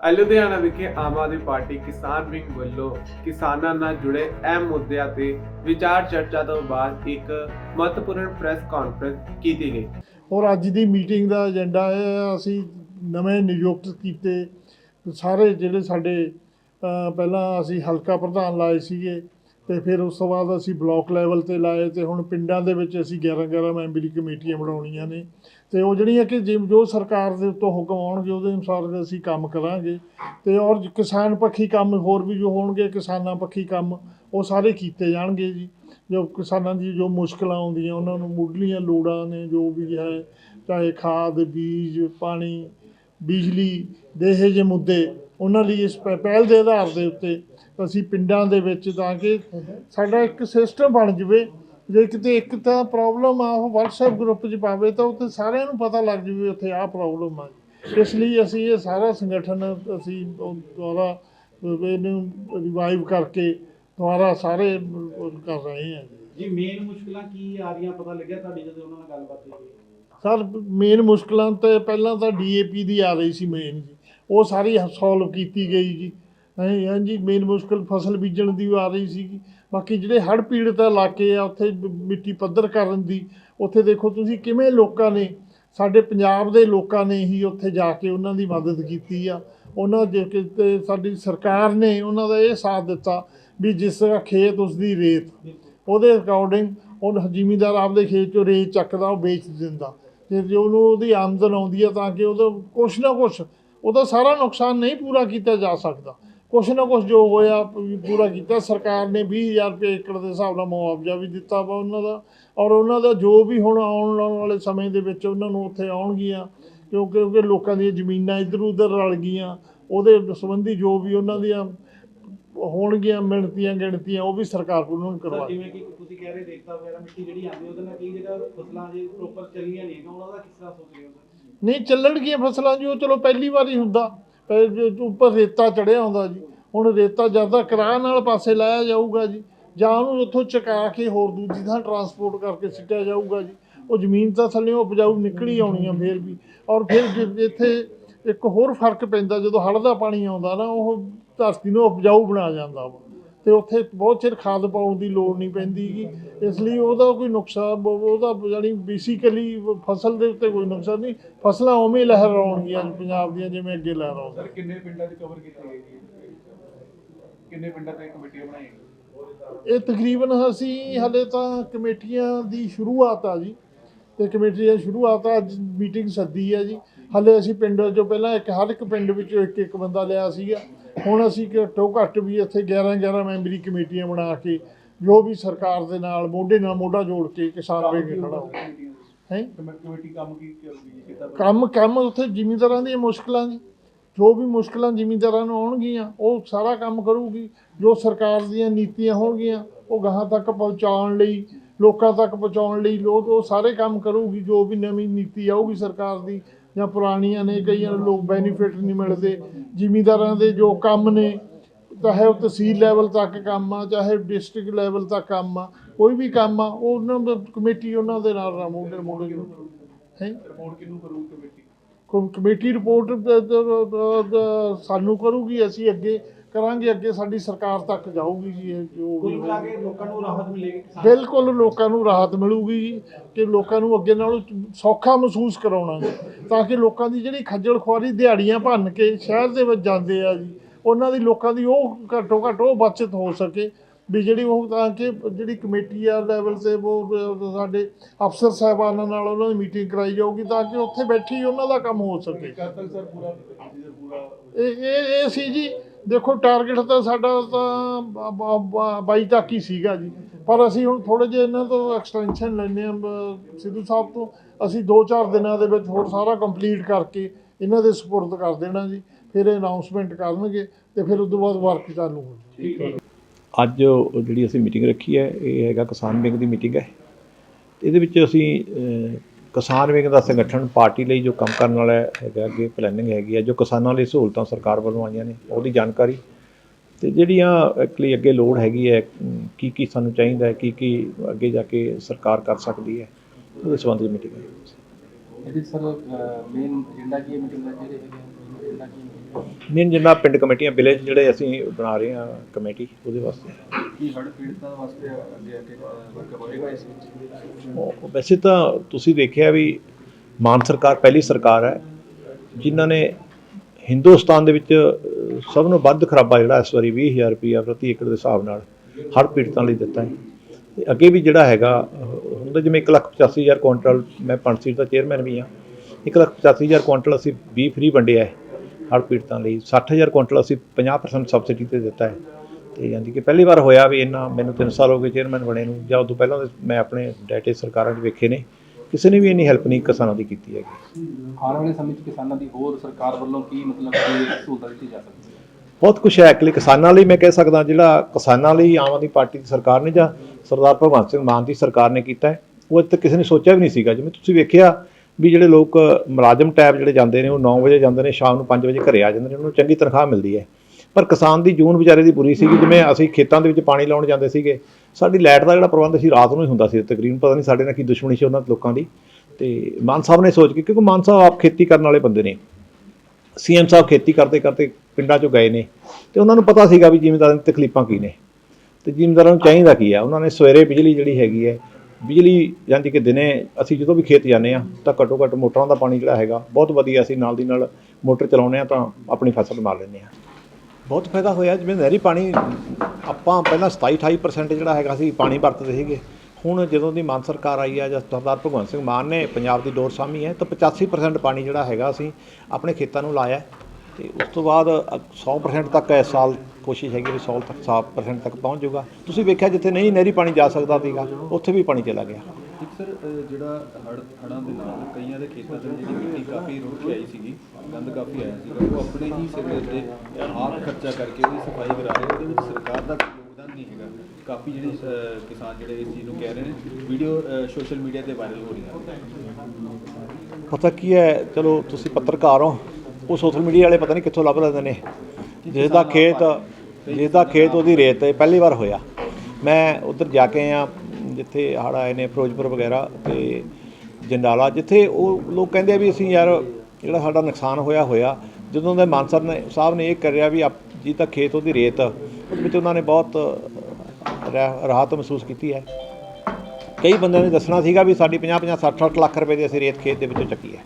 ਲੁਧਿਆਣਾ ਵਿਖੇ ਆਮ ਆਦਮੀ ਪਾਰਟੀ ਕਿਸਾਨ ਵਿੰਗ ਵੱਲੋਂ ਕਿਸਾਨਾਂ ਨਾਲ ਜੁੜੇ ਅਹਿਮ ਮੁੱਦਿਆਂ ਤੇ ਵਿਚਾਰ ਚਰਚਾ ਤੋਂ ਬਾਅਦ ਇੱਕ ਮਹੱਤਵਪੂਰਨ ਪ੍ਰੈਸ ਕਾਨਫਰੰਸ ਕੀਤੀ ਗਈ। ਔਰ ਅੱਜ ਦੀ ਮੀਟਿੰਗ ਦਾ ਏਜੰਡਾ ਹੈ, ਅਸੀਂ ਨਵੇਂ ਨਿਯੁਕਤ ਕੀਤੇ। ਸਾਰੇ ਜਿਹੜੇ ਸਾਡੇ ਪਹਿਲਾਂ ਅਸੀਂ ਹਲਕਾ ਪ੍ਰਧਾਨ ਲਾਏ ਸੀਗੇ, ਤੇ ਫਿਰ ਉਸ ਤੋਂ ਬਾਅਦ ਅਸੀਂ ਬਲਾਕ ਲੈਵਲ ਤੇ ਲਾਏ ਤੇ ਹੁਣ ਪਿੰਡਾਂ ਦੇ ਵਿੱਚ ਅਸੀਂ 11 11 ਮੈਂਬਰੀ ਕਮੇਟੀਆਂ ਬਣਾਉਣੀਆਂ ਨੇ। ਤੇ ਉਹ ਜਿਹੜੀਆਂ ਕਿ ਜਿ- ਜੋ ਸਰਕਾਰ ਦੇ ਉੱਤੋਂ ਹੁਕਮ ਆਉਣਗੇ, ਉਹਦੇ ਅਨੁਸਾਰ ਅਸੀਂ ਕੰਮ ਕਰਾਂਗੇ। ਤੇ ਔਰ ਕਿਸਾਨ ਪੱਖੀ ਕੰਮ ਹੋਰ ਵੀ ਜੋ ਹੋਣਗੇ, ਕਿਸਾਨਾਂ ਪੱਖੀ ਕੰਮ ਉਹ ਸਾਰੇ ਕੀਤੇ ਜਾਣਗੇ ਜੀ। ਜੋ ਕਿਸਾਨਾਂ ਦੀ ਜੋ ਮੁਸ਼ਕਲਾਂ ਆਉਂਦੀਆਂ, ਉਹਨਾਂ ਨੂੰ ਮੁੱਢਲੀਆਂ ਲੋੜਾਂ ਨੇ ਜੋ ਵੀ ਹੈ, ਚਾਹੇ ਖਾਦ, ਬੀਜ, ਪਾਣੀ, ਬਿਜਲੀ ਦੇ ਇਹੋ ਜਿਹੇ ਮੁੱਦੇ, ਉਹਨਾਂ ਲਈ ਇਸ ਪ- ਪਹਿਲ ਦੇ ਆਧਾਰ ਦੇ ਉੱਤੇ ਅਸੀਂ ਪਿੰਡਾਂ ਦੇ ਵਿੱਚ ਤਾਂ ਕਿ ਸਾਡਾ ਇੱਕ ਸਿਸਟਮ ਬਣ ਜਵੇ ਜੇ ਕਿਤੇ ਇੱਕ ਤਾਂ ਪ੍ਰੋਬਲਮ ਆ ਉਹ WhatsApp ਗਰੁੱਪ 'ਚ ਪਾਵੇ ਤਾਂ ਉੱਥੇ ਸਾਰਿਆਂ ਨੂੰ ਪਤਾ ਲੱਗ ਜਵੇ ਉੱਥੇ ਆਹ ਪ੍ਰੋਬਲਮ ਆ ਇਸ ਲਈ ਅਸੀਂ ਇਹ ਸਾਰਾ ਸੰਗਠਨ ਅਸੀਂ ਦੁਆਰਾ ਇਹਨੂੰ ਰਿਵਾਈਵ ਕਰਕੇ ਦੁਬਾਰਾ ਸਾਰੇ ਕਰ ਰਹੇ ਹਾਂ ਜੀ। ਮੇਨ ਮੁਸ਼ਕਲਾਂ ਕੀ ਆ ਰਹੀਆਂ? ਪਤਾ ਲੱਗਿਆ ਤੁਹਾਡੀ ਜਦੋਂ ਉਹਨਾਂ ਨਾਲ ਗੱਲਬਾਤ ਹੋਈ? ਸਰ ਮੇਨ ਮੁਸ਼ਕਲਾਂ ਤੇ ਪਹਿਲਾਂ ਤਾਂ ਡੀਏਪੀ ਦੀ ਆ ਰਹੀ ਸੀ ਮੇਨ ਜੀ। ਉਹ ਸਾਰੀ ਸੋਲਵ ਕੀਤੀ ਗਈ ਜੀ। ਹਾਂਜੀ ਮੇਨ ਮੁਸ਼ਕਲ ਫਸਲ ਬੀਜਣ ਦੀ ਆ ਰਹੀ ਸੀ ਬਾਕੀ ਜਿਹੜੇ ਹੜ੍ਹ ਪੀੜਤ ਇਲਾਕੇ ਆ, ਉੱਥੇ ਮਿੱਟੀ ਪੱਧਰ ਕਰਨ ਦੀ, ਉੱਥੇ ਦੇਖੋ ਤੁਸੀਂ ਕਿਵੇਂ ਲੋਕਾਂ ਨੇ, ਸਾਡੇ ਪੰਜਾਬ ਦੇ ਲੋਕਾਂ ਨੇ ਹੀ ਉੱਥੇ ਜਾ ਕੇ ਉਹਨਾਂ ਦੀ ਮਦਦ ਕੀਤੀ ਆ। ਉਹਨਾਂ ਦੇ ਕਿ ਸਾਡੀ ਸਰਕਾਰ ਨੇ ਉਹਨਾਂ ਦਾ ਇਹ ਸਾਥ ਦਿੱਤਾ ਵੀ ਜਿਸ ਤਰ੍ਹਾਂ ਖੇਤ ਉਸ ਦੀ ਰੇਤ, ਉਹਦੇ ਅਕੋਰਡਿੰਗ ਉਹ ਜ਼ਿਮੀਂਦਾਰ ਆਪਦੇ ਖੇਤ ਚੋਂ ਰੇਤ ਚੱਕਦਾ, ਉਹ ਵੇਚ ਦਿੰਦਾ। ਤੇ ਜੇ ਉਹਨੂੰ ਉਹਦੀ ਆਮਦਨ ਆਉਂਦੀ ਆ ਤਾਂ ਕਿ ਉਹਦਾ ਕੁਛ ਨਾ ਕੁਛ, ਉਹਦਾ ਸਾਰਾ ਨੁਕਸਾਨ ਨਹੀਂ ਪੂਰਾ ਕੀਤਾ ਜਾ ਸਕਦਾ। ਕੁਛ ਨਾ ਕੁਛ ਜੋ ਹੋਇਆ ਪੂਰਾ ਕੀਤਾ। ਸਰਕਾਰ ਨੇ 20000 ਰੁਪਏ ਏਕੜ ਦੇ ਹਿਸਾਬ ਨਾਲ ਮੁਆਵਜ਼ਾ ਵੀ ਦਿੱਤਾ ਵਾ ਉਹਨਾਂ ਦਾ। ਔਰ ਉਹਨਾਂ ਦਾ ਜੋ ਵੀ ਹੁਣ ਆਉਣ ਵਾਲੇ ਸਮੇਂ ਦੇ ਵਿੱਚ ਉਹਨਾਂ ਨੂੰ ਉੱਥੇ ਆਉਣਗੀਆਂ ਕਿਉਂਕਿ ਕਿਉਂਕਿ ਲੋਕਾਂ ਦੀਆਂ ਜ਼ਮੀਨਾਂ ਇੱਧਰ ਉੱਧਰ ਰਲ ਗਈਆਂ। ਉਹਦੇ ਸੰਬੰਧੀ ਜੋ ਵੀ ਉਹਨਾਂ ਦੀਆਂ ਹੋਣਗੀਆਂ ਮਿਣਤੀਆਂ ਗਿਣਤੀਆਂ ਉਹ ਵੀ ਸਰਕਾਰ ਕੋਲ ਉਹਨਾਂ ਨੂੰ ਕਰਵਾ ਜਿਵੇਂ ਕਿ ਤੁਸੀਂ ਕਹਿ ਰਹੇ ਰੇਤਾ ਵਗੈਰਾ ਮਿੱਟੀ ਜਿਹੜੀ ਆਉਂਦੀ ਉਹਦੇ ਨਾਲ ਕਈ ਜਗ੍ਹਾ ਫਸਲਾਂ ਜੇ ਪ੍ਰੋਪਰ ਚੱਲੀਆਂ ਨਹੀਂ ਉਹਨਾਂ ਦਾ ਕਿਸ ਤਰ੍ਹਾਂ ਸੋਚ ਰਹੇ ਹੋ? ਸਰ ਨਹੀਂ ਚੱਲਣਗੀਆਂ ਫਸਲਾਂ ਜੀ ਉਹ ਚਲੋ ਪਹਿਲੀ ਵਾਰੀ ਹੁੰਦਾ। ਪਹਿ- ਜੋ ਉੱਪਰ ਰੇਤਾ ਚੜਿਆ ਹੁੰਦਾ ਜੀ, ਹੁਣ ਰੇਤਾ ਜਾਂਦਾ ਕਿਰਾਏ ਨਾਲ ਪਾਸੇ ਲਾਇਆ ਜਾਊਗਾ ਜੀ, ਜਾਂ ਉਹਨੂੰ ਉੱਥੋਂ ਚਕਾ ਕੇ ਹੋਰ ਦੂਜੀ ਥਾਂ ਟਰਾਂਸਪੋਰਟ ਕਰਕੇ ਸਿੱਟਿਆ ਜਾਊਗਾ ਜੀ। ਉਹ ਜ਼ਮੀਨ ਤਾਂ ਥੱਲੇ ਉਪਜਾਊ ਨਿਕਲੀ ਆਉਣੀ ਆ ਫੇਰ ਵੀ। ਔਰ ਫਿਰ ਜੇ ਇੱਥੇ ਇੱਕ ਹੋਰ ਫ਼ਰਕ ਪੈਂਦਾ, ਜਦੋਂ ਹੜ੍ਹ ਦਾ ਪਾਣੀ ਆਉਂਦਾ ਨਾ, ਉਹ ਧਰਤੀ ਨੂੰ ਉਪਜਾਊ ਬਣਾ ਜਾਂਦਾ ਵਾ। ਤੇ ਉੱਥੇ ਬਹੁਤ ਚਿਰ ਖਾਦ ਪਾਉਣ ਦੀ ਲੋੜ ਨਹੀਂ ਪੈਂਦੀ ਗੀ। ਇਸ ਲਈ ਉਹਦਾ ਕੋਈ ਨੁਕਸਾਨ ਉਹ- ਉਹਦਾ ਜਾਨੀ ਬੇਸਿਕਲੀ ਫਸਲ ਦੇ ਉੱਤੇ ਕੋਈ ਨੁਕਸਾਨ ਨਹੀਂ। ਫਸਲਾਂ ਉਵੇਂ ਲਹਿਰਾਉਣਗੀਆਂ ਪੰਜਾਬ ਦੀਆਂ ਜਿਵੇਂ ਅੱਗੇ ਲਹਿਰਾਉਂਦੀਆਂ ਸਰ ਕਿੰਨੇ ਪਿੰਡਾਂ ਦੀ ਕਵਰ ਕੀਤੀ ਗਈ ਕਿੰਨੇ ਪਿੰਡਾਂ ਤੇ ਕਮੇਟੀਆਂ ਬਣਾਈਆਂ? ਇਹ ਤਕਰੀਬਨ ਅਸੀਂ ਹਲੇ ਤਾਂ ਕਮੇਟੀਆਂ ਦੀ ਸ਼ੁਰੂਆਤ ਆ ਜੀ। ਤੇ ਕਮੇਟੀਆਂ ਦੀ ਸ਼ੁਰੂਆਤ ਆ ਅੱਜ ਮੀਟਿੰਗ ਸੱਦੀ ਹੈ ਜੀ। ਹਲੇ ਅਸੀਂ ਪਿੰਡ ਜੋ ਪਹਿਲਾਂ ਇੱਕ ਹਰ ਇੱਕ ਪਿੰਡ ਵਿੱਚੋਂ ਇੱਕ ਇੱਕ ਬੰਦਾ ਲਿਆ ਸੀਗਾ। ਹੁਣ ਅਸੀਂ ਘੱਟੋ ਘੱਟ ਵੀ ਇੱਥੇ 11 11 ਮੈਂਬਰੀ ਕਮੇਟੀਆਂ ਬਣਾ ਕੇ ਜੋ ਵੀ ਸਰਕਾਰ ਦੇ ਨਾਲ ਮੋਢੇ ਨਾਲ ਮੋਢਾ ਜੋੜ ਕੇ ਕਿਸਾਨ ਕੀ ਖੜਾ ਹੋ? ਹੈ ਕਮੇ- ਕਮੇਟੀ ਕੰਮ ਕੀ ਕਰਦੀ ਹੈ? ਕੰਮ ਕੰਮ ਉੱਥੇ ਜ਼ਿਮੀਂਦਾਰਾਂ ਦੀਆਂ ਮੁਸ਼ਕਲਾਂ ਜੀ ਜੋ ਵੀ ਮੁਸ਼ਕਲਾਂ ਜ਼ਿਮੀਂਦਾਰਾਂ ਨੂੰ ਆਉਣਗੀਆਂ ਉਹ ਸਾਰਾ ਕੰਮ ਕਰੂਗੀ। ਜੋ ਸਰਕਾਰ ਦੀਆਂ ਨੀਤੀਆਂ ਹੋਣਗੀਆਂ ਉਹ ਗਾਹਾਂ ਤੱਕ ਪਹੁੰਚਾਉਣ ਲਈ ਲੋਕਾਂ ਤੱਕ ਪਹੁੰਚਾਉਣ ਲਈ ਲੋਕ ਉਹ ਸਾਰੇ ਕੰਮ ਕਰੂਗੀ। ਜੋ ਵੀ ਨਵੀਂ ਨੀਤੀ ਆਊਗੀ ਸਰਕਾਰ ਦੀ ਜਾਂ ਪੁਰਾਣੀਆਂ ਨੇ ਕਈਆਂ ਨੂੰ ਲੋਕ ਬੈਨੀਫਿਟ ਨਹੀਂ ਮਿਲਦੇ ਜ਼ਿਮੀਂਦਾਰਾਂ ਦੇ ਜੋ ਕੰਮ ਨੇ ਚਾਹੇ ਉਹ ਤਹਿਸੀਲ ਲੈਵਲ ਤੱਕ ਕੰਮ ਆ ਚਾਹੇ ਡਿਸਟ੍ਰਿਕਟ ਲੈਵਲ ਤੱਕ ਕੰਮ ਆ ਕੋਈ ਵੀ ਕੰਮ ਆ ਉਹ ਉਹਨਾਂ ਦਾ ਕਮੇਟੀ ਉਹਨਾਂ ਦੇ ਨਾਲ ਹੈ? ਰਿਪੋਰਟ ਕਿਹਨੂੰ ਕਰੂਗੀ ਕਮੇਟੀ? ਕਮ- ਕਮੇਟੀ ਰਿਪੋਰਟ ਸਾਨੂੰ ਕਰੂਗੀ ਅਸੀਂ ਅੱਗੇ ਕਰਾਂਗੇ ਅੱਗੇ ਸਾਡੀ ਸਰਕਾਰ ਤੱਕ ਜਾਊਗੀ ਜੀ ਇਹ ਜੋ ਵੀ ਕੁੱਲ ਮਿਲਾ ਕੇ ਲੋਕਾਂ ਨੂੰ ਰਾਹਤ ਮਿਲੇਗੀ ਕਿਸਾਨ ਬਿਲਕੁਲ ਲੋਕਾਂ ਨੂੰ ਰਾਹਤ ਮਿਲੂਗੀ ਜੀ ਕਿ ਲੋਕਾਂ ਨੂੰ ਅੱਗੇ ਨਾਲੋਂ ਸੌਖਾ ਮਹਿਸੂਸ ਕਰਾਉਣਾ ਜੀ ਤਾਂ ਕਿ ਲੋਕਾਂ ਦੀ ਜਿਹੜੀ ਖੱਜਲ ਖੁਆਰੀ ਦਿਹਾੜੀਆਂ ਭੰਨ ਕੇ ਸ਼ਹਿਰ ਦੇ ਵਿੱਚ ਜਾਂਦੇ ਆ ਜੀ ਉਹਨਾਂ ਦੀ ਲੋਕਾਂ ਦੀ ਉਹ ਘੱਟੋ ਘੱਟ ਉਹ ਬਚਤ ਹੋ ਸਕੇ ਵੀ ਜਿਹੜੀ ਉਹ ਤਾਂ ਕਿ ਜਿਹੜੀ ਕਮੇਟੀ ਆ ਲੈਵਲ ਤੇ ਉਹ ਸਾਡੇ ਅਫਸਰ ਸਾਹਿਬਾਨਾਂ ਨਾਲ ਉਹਨਾਂ ਦੀ ਮੀਟਿੰਗ ਕਰਾਈ ਜਾਊਗੀ ਤਾਂ ਕਿ ਉੱਥੇ ਬੈਠੀ ਉਹਨਾਂ ਦਾ ਕੰਮ ਹੋ ਸਕੇ। ਇਹ ਇਹ ਇਹ ਸੀ ਜੀ ਦੇਖੋ ਟਾਰਗੇਟ ਤਾਂ ਸਾਡਾ ਤਾਂ ਬਾਈ ਤੱਕ ਹੀ ਸੀਗਾ ਜੀ। ਪਰ ਅਸੀਂ ਹੁਣ ਥੋੜੇ ਜਿਹਾ ਇਹਨਾਂ ਤੋਂ ਐਕਸਟੈਂਸ਼ਨ ਲੈਂਦੇ ਆ ਸਿੱਧੂ ਸਾਹਿਬ ਤੋਂ। ਅਸੀਂ 2-4 ਦਿਨਾਂ ਦੇ ਵਿੱਚ ਹੋਰ ਸਾਰਾ ਕੰਪਲੀਟ ਕਰਕੇ ਇਹਨਾਂ ਦੇ ਸਪੁਰਦ ਕਰ ਦੇਣਾ ਜੀ। ਫਿਰ ਇਹ ਅਨਾਉਂਸਮੈਂਟ ਕਰਨਗੇ ਤੇ ਫਿਰ ਉਸ ਤੋਂ ਬਾਅਦ ਵਰਕ ਚਾਲੂ ਹੋ ਹੈ ਅੱਜ ਜਿਹੜੀ ਅਸੀਂ ਮੀਟਿੰਗ ਰੱਖੀ ਹੈ ਇਹ ਹੈਗਾ ਕਿਸਾਨ ਵਿੰਗ ਦੀ ਮੀਟਿੰਗ ਹੈ। ਇਹਦੇ ਵਿੱਚ ਅਸੀਂ ਕਿਸਾਨ ਵਿੰਗ ਦਾ ਸੰਗਠਨ ਪਾਰਟੀ ਲਈ ਜੋ ਕੰਮ ਕਰਨ ਵਾਲਾ ਹੈਗਾ, ਅੱਗੇ ਪਲੈਨਿੰਗ ਹੈਗੀ ਹੈ ਜੋ ਕਿਸਾਨਾਂ ਲਈ ਸਹੂਲਤਾਂ ਸਰਕਾਰ ਵੱਲੋਂ ਆਈਆਂ ਨੇ, ਉਹਦੀ ਜਾਣਕਾਰੀ। ਤੇ ਜਿਹੜੀਆਂ ਐਕਚੁਅਲੀ ਅੱਗੇ ਲੋੜ ਹੈਗੀ ਹੈ, ਕੀ ਕੀ ਸਾਨੂੰ ਚਾਹੀਦਾ ਹੈ, ਕੀ ਕੀ ਅੱਗੇ ਜਾ ਕੇ ਸਰਕਾਰ ਕਰ ਸਕਦੀ ਹੈ, ਉਹਦੇ ਸੰਬੰਧ ਵਿੱਚ ਮੀਟਿੰਗ ਹੈ ਇਹਦੇ ਸਰ ਮੇਨ ਏਜੰਡਾ ਕੀ ਹੈ, ਮੀਟਿੰਗ ਦਾ ਜਿਹੜੇ ਏਜੰਡਾ ਕੀ ਹੈ? ਮੇਨ ਜਿੰਨਾ ਪਿੰਡ ਕਮੇਟੀਆਂ ਵਿਲੇਜ ਜਿਹੜੇ ਅਸੀਂ ਬਣਾ ਰਹੇ ਹਾਂ ਕਮੇਟੀ ਉਹਦੇ ਵਾਸਤੇ। ਕੀ ਹੜ ਪੀੜਤਾਂ ਵਾਸਤੇ ਅੱਗੇ ਆ ਕੇ ਵਰਕ ਹੋਏਗਾ ਇਸ ਵਿੱਚ ਉਹ- ਵੈਸੇ ਤਾਂ ਤੁਸੀਂ ਦੇਖਿਆ ਵੀ ਮਾਨ ਸਰਕਾਰ ਪਹਿਲੀ ਸਰਕਾਰ ਹੈ ਜਿਨ੍ਹਾਂ ਨੇ ਹਿੰਦੁਸਤਾਨ ਦੇ ਵਿੱਚ ਸਭ ਨੂੰ ਵੱਧ ਖਰਾਬਾ ਜਿਹੜਾ ਇਸ ਵਾਰੀ 20000 ਰੁਪਇਆ ਪ੍ਰਤੀ ਏਕੜ ਦੇ ਹਿਸਾਬ ਨਾਲ ਹੜ੍ਹ ਪੀੜਤਾਂ ਲਈ ਦਿੱਤਾ ਹੈ। ਤੇ ਅੱਗੇ ਵੀ ਜਿਹੜਾ ਹੈਗਾ ਤਾਂ ਜਿਵੇਂ 185000 ਕੁਇੰਟਲ ਮੈਂ ਪੰਚਸੀਰ ਦਾ ਚੇਅਰਮੈਨ ਵੀ ਹਾਂ 185000 ਕੁਇੰਟਲ ਅਸੀਂ ਬੀ ਫ੍ਰੀ ਵੰਡਿਆ ਹੈ। ਹੜ੍ਹ ਪੀੜਤਾਂ ਲਈ 60000 ਕੁਇੰਟਲ ਅਸੀਂ 50% ਸਬਸਿਡੀ ਤੇ ਦਿੱਤਾ ਹੈ। ਤੇ ਯਾਨੀ ਕਿ ਪਹਿਲੀ ਵਾਰ ਹੋਇਆ ਵੀ ਇੰਨਾ ਮੈਨੂੰ 3 ਸਾਲ ਹੋ ਗਏ ਚੇਅਰਮੈਨ ਬਣੇ ਨੂੰ ਜਾਂ ਉਦੋਂ ਪਹਿਲਾਂ ਮੈਂ ਆਪਣੇ ਡਾਟੇ ਸਰਕਾਰਾਂ 'ਚ ਵੇਖੇ ਨੇ ਕਿਸੇ ਨੇ ਵੀ ਇੰਨੀ ਹੈਲਪ ਨਹੀਂ ਕਿਸਾਨਾਂ ਦੀ ਕੀਤੀ ਹੈਗੀ। ਆਉਣ ਵਾਲੇ ਸਮੇਂ 'ਚ ਕਿਸਾਨਾਂ ਦੀ ਹੋਰ ਸਰਕਾਰ ਵੱਲੋਂ ਕੀ ਮਤਲਬ ਕਿ ਸਹੂਲਤਾਂ ਦਿੱਤੀ ਜਾ ਸਕਦੀ ਹੈ ਬਹੁਤ ਕੁਝ ਹੈ ਐਕਚੁਅਲੀ ਕਿਸਾਨਾਂ ਲਈ ਮੈਂ ਕਹਿ ਸਕਦਾ ਜਿਹੜਾ ਕਿਸਾਨਾਂ ਲਈ ਆਮ ਆਦਮੀ ਪਾਰਟੀ ਦੀ ਸਰਕਾਰ ਨੇ ਜਾਂ ਸਰਦਾਰ ਭਗਵੰਤ ਸਿੰਘ ਮਾਨ ਦੀ ਸਰਕਾਰ ਨੇ ਕੀਤਾ ਹੈ ਉਹ ਅੱਜ ਤੱਕ ਕਿਸੇ ਨੇ ਸੋਚਿਆ ਵੀ ਨਹੀਂ ਸੀਗਾ। ਜਿਵੇਂ ਤੁਸੀਂ ਵੇਖਿਆ ਵੀ ਜਿਹੜੇ ਲੋਕ ਮੁਲਾਜ਼ਮ ਟੈਬ ਜਿਹੜੇ ਜਾਂਦੇ ਨੇ, ਉਹ 9 ਵਜੇ ਜਾਂਦੇ ਨੇ, ਸ਼ਾਮ ਨੂੰ 5 ਵਜੇ ਘਰੇ ਆ ਜਾਂਦੇ ਨੇ, ਉਹਨਾਂ ਨੂੰ ਚੰਗੀ ਤਨਖਾਹ ਮਿਲਦੀ ਹੈ। ਪਰ ਕਿਸਾਨ ਦੀ ਜੂਨ ਵਿਚਾਰੇ ਦੀ ਬੁਰੀ ਸੀਗੀ, ਜਿਵੇਂ ਅਸੀਂ ਖੇਤਾਂ ਦੇ ਵਿੱਚ ਪਾਣੀ ਲਾਉਣ ਜਾਂਦੇ ਸੀਗੇ, ਸਾਡੀ ਲਾਈਟ ਦਾ ਜਿਹੜਾ ਪ੍ਰਬੰਧ ਸੀ, ਰਾਤ ਨੂੰ ਹੀ ਹੁੰਦਾ ਸੀ ਤਕਰੀਬਨ ਪਤਾ ਨਹੀਂ ਸਾਡੇ ਨਾਲ ਕੀ ਦੁਸ਼ਮਣੀ ਸੀ ਉਹਨਾਂ ਲੋਕਾਂ ਦੀ। ਤੇ ਮਾਨ ਸਾਹਿਬ ਨੇ ਸੋਚ ਕੇ, ਕਿਉਂਕਿ ਮਾਨ ਸਾਹਿਬ ਆਪ ਖੇਤੀ ਕਰਨ ਵਾਲੇ ਬੰਦੇ ਨੇ, ਸੀਐਮ ਸਾਹਿਬ ਖੇਤੀ ਕਰਦੇ ਕਰਦੇ ਪਿੰਡਾਂ 'ਚੋਂ ਗਏ ਨੇ, ਤੇ ਉਹਨਾਂ ਨੂੰ ਪਤਾ ਸੀਗਾ ਵੀ ਜ਼ਿਮੀਂਦਾਰਾਂ ਦੀ ਤਕਲੀਫਾਂ ਕੀ ਨੇ। ਤੇ ਜ਼ਿਮੀਂਦਾਰਾਂ ਨੂੰ ਚਾਹੀਦਾ ਕੀ ਆ? ਉਹਨਾਂ ਨੇ ਸਵੇਰੇ ਬਿਜਲੀ ਜਿਹੜੀ ਹੈਗੀ ਹੈ ਬਿਜਲੀ ਜਾਂਦੀ ਕਿ ਦਿਨੇ ਅਸੀਂ ਜਦੋਂ ਵੀ ਖੇਤ ਜਾਂਦੇ ਆ ਤਾਂ ਘੱਟੋ ਘੱਟ ਮੋਟਰਾਂ ਦਾ ਪਾਣੀ ਜਿਹੜਾ ਹੈਗਾ ਬਹੁਤ ਵਧੀਆ ਅਸੀਂ ਨਾਲ ਦੀ ਨਾਲ ਮੋਟਰ ਚਲਾਉਂਦੇ ਆ ਤਾਂ ਆਪਣੀ ਫਸਲ ਮਾਰ ਲੈਂਦੇ ਆ ਬਹੁਤ ਫਾਇਦਾ ਹੋਇਆ ਜਿਵੇਂ ਨਹਿਰੀ ਪਾਣੀ ਆਪਾਂ ਪਹਿਲਾਂ 27 28% ਜਿਹੜਾ ਹੈਗਾ ਸੀ ਪਾਣੀ ਵਰਤਦੇ ਸੀਗੇ। ਹੁਣ ਜਦੋਂ ਦੀ ਮਾਨ ਸਰਕਾਰ ਆਈ ਹੈ ਜਾਂ ਸਰਦਾਰ ਭਗਵੰਤ ਸਿੰਘ ਮਾਨ ਨੇ ਪੰਜਾਬ ਦੀ ਡੋਰ ਸਾਮੀ ਹੈ ਤਾਂ 85% ਪਾਣੀ ਜਿਹੜਾ ਹੈਗਾ ਅਸੀਂ ਆਪਣੇ ਖੇਤਾਂ ਨੂੰ ਲਾਇਆ। ਤੇ ਉਸ ਤੋਂ ਬਾਅਦ ਅ- 100% ਤੱਕ ਇਸ ਸਾਲ ਕੋਸ਼ਿਸ਼ ਹੈਗੀ ਵੀ 100 ਤੱਕ 100% ਤੱਕ ਪਹੁੰਚ ਜਾਊਗਾ। ਤੁਸੀਂ ਵੇਖਿਆ ਜਿੱਥੇ ਨਹੀਂ ਨਹਿਰੀ ਪਾਣੀ ਜਾ ਸਕਦਾ ਸੀਗਾ ਉੱਥੇ ਵੀ ਪਾਣੀ ਚਲਾ ਗਿਆ। ਇੱਕ ਸਰ ਜਿਹੜਾ ਹੜ ਹੜਾਂ ਦੇ ਨਾਲ ਕਈਆਂ ਦੇ ਖੇਤਾਂ 'ਚ ਜਿਹੜੀ ਮਿੱਟੀ ਕਾਫੀ ਰੁੜ ਕੇ ਆਈ ਸੀਗੀ ਗੰਦ ਕਾਫੀ ਆਇਆ ਸੀਗਾ ਉਹ ਆਪਣੇ ਹੀ ਸਿਰ ਦੇ ਉੱਤੇ ਆਪ ਖਰਚਾ ਕਰਕੇ ਉਹਦੀ ਸਫ਼ਾਈ ਕਰਾ ਰਹੇ ਉਹਦੇ ਵਿੱਚ ਸਰਕਾਰ ਦਾ ਕੋਈ ਯੋਗਦਾਨ ਨਹੀਂ ਹੈਗਾ। ਕਾਫੀ ਜਿਹੜੇ ਕਿਸਾਨ ਜਿਹੜੇ ਇਸ ਚੀਜ਼ ਨੂੰ ਕਹਿ ਰਹੇ ਨੇ ਵੀਡੀਓ ਸੋਸ਼ਲ ਮੀਡੀਆ ਤੇ ਵਾਇਰਲ ਹੋ ਰਹੀਆਂ ਨੇ। ਪਤਾ ਕੀ ਹੈ ਚਲੋ ਤੁਸੀਂ ਪੱਤਰਕਾਰ ਹੋ ਉਹ ਸੋਸ਼ਲ ਮੀਡੀਆ ਵਾਲੇ ਪਤਾ ਨਹੀਂ ਕਿੱਥੋਂ ਲੱਭ ਲੈਂਦੇ ਨੇ। ਜਿਸ ਦਾ ਖੇਤ ਜਿਸ ਦਾ ਖੇਤ ਉਹਦੀ ਰੇਤ ਤੇ ਪਹਿਲੀ ਵਾਰ ਹੋਇਆ। ਮੈਂ ਉਧਰ ਜਾ ਕੇ ਆਇਆ, ਜਿੱਥੇ ਹੜ੍ਹ ਆਏ ਨੇ ਫਿਰੋਜ਼ਪੁਰ ਵਗੈਰਾ ਤੇ ਜੰਡਾਲਾ, ਜਿੱਥੇ ਉਹ ਲੋਕ ਕਹਿੰਦੇ ਆ ਵੀ ਅਸੀਂ ਯਾਰ ਜਿਹੜਾ ਸਾਡਾ ਨੁਕਸਾਨ ਹੋਇਆ ਹੋਇਆ। ਜਦੋਂ ਦੇ ਮਾਨਸਰ ਨੇ ਸਾਹਿਬ ਨੇ ਇਹ ਕਰਿਆ ਵੀ ਆਪ ਜੀ ਤਾਂ ਖੇਤ ਉਹਦੀ ਰੇਤ, ਉਹਦੇ ਵਿੱਚ ਉਹਨਾਂ ਨੇ ਬਹੁਤ ਰਾ- ਰਾਹਤ ਮਹਿਸੂਸ ਕੀਤੀ ਹੈ। ਕਈ ਬੰਦਿਆਂ ਨੇ ਦੱਸਣਾ ਸੀਗਾ ਵੀ ਸਾਡੀ 50 50 60 60 ਲੱਖ ਰੁਪਏ ਦੀ ਅਸੀਂ ਰੇਤ ਖੇਤ ਦੇ ਵਿੱਚੋਂ ਚੱਕੀ ਹੈ।